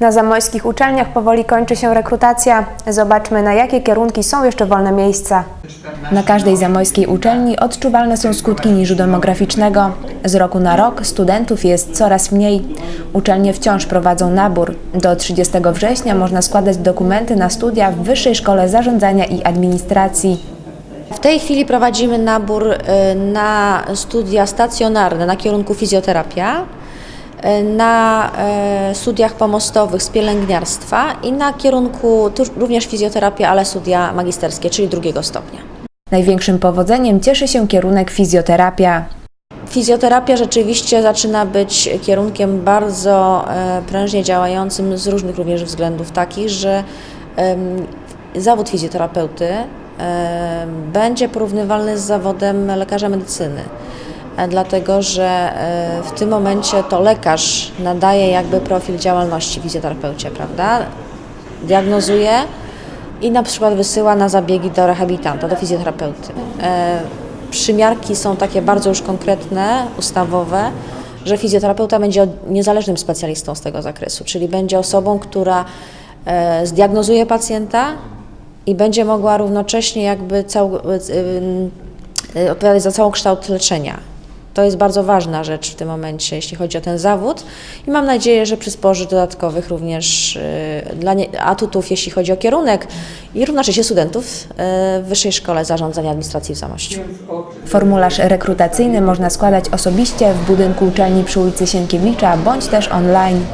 Na zamojskich uczelniach powoli kończy się rekrutacja. Zobaczmy, na jakie kierunki są jeszcze wolne miejsca. Na każdej zamojskiej uczelni odczuwalne są skutki niżu demograficznego. Z roku na rok studentów jest coraz mniej. Uczelnie wciąż prowadzą nabór. Do 30 września można składać dokumenty na studia w Wyższej Szkole Zarządzania i Administracji. W tej chwili prowadzimy nabór y, na studia stacjonarne na kierunku fizjoterapia, na y, studiach pomostowych z pielęgniarstwa i na kierunku również fizjoterapia, ale studia magisterskie, czyli drugiego stopnia. Największym powodzeniem cieszy się kierunek fizjoterapia. Fizjoterapia rzeczywiście zaczyna być kierunkiem bardzo e, prężnie działającym z różnych również względów takich, że zawód fizjoterapeuty będzie porównywalny z zawodem lekarza medycyny. E, Dlatego, że e, w tym momencie to lekarz nadaje jakby profil działalności fizjoterapeucie, prawda? Diagnozuje i na przykład wysyła na zabiegi do rehabilitanta, do fizjoterapeuty. E, Przymiarki są takie bardzo już konkretne, ustawowe, że fizjoterapeuta będzie niezależnym specjalistą z tego zakresu, czyli będzie osobą, która zdiagnozuje pacjenta i będzie mogła równocześnie jakby cał, odpowiadać za cały kształt leczenia. To jest bardzo ważna rzecz w tym momencie, jeśli chodzi o ten zawód i mam nadzieję, że przysporzy dodatkowych również e, dla atutów, jeśli chodzi o kierunek i równocześnie studentów e, w Wyższej Szkole Zarządzania Administracji w Zamościu. Formularz rekrutacyjny można składać osobiście w budynku uczelni przy ulicy Sienkiewicza bądź też online.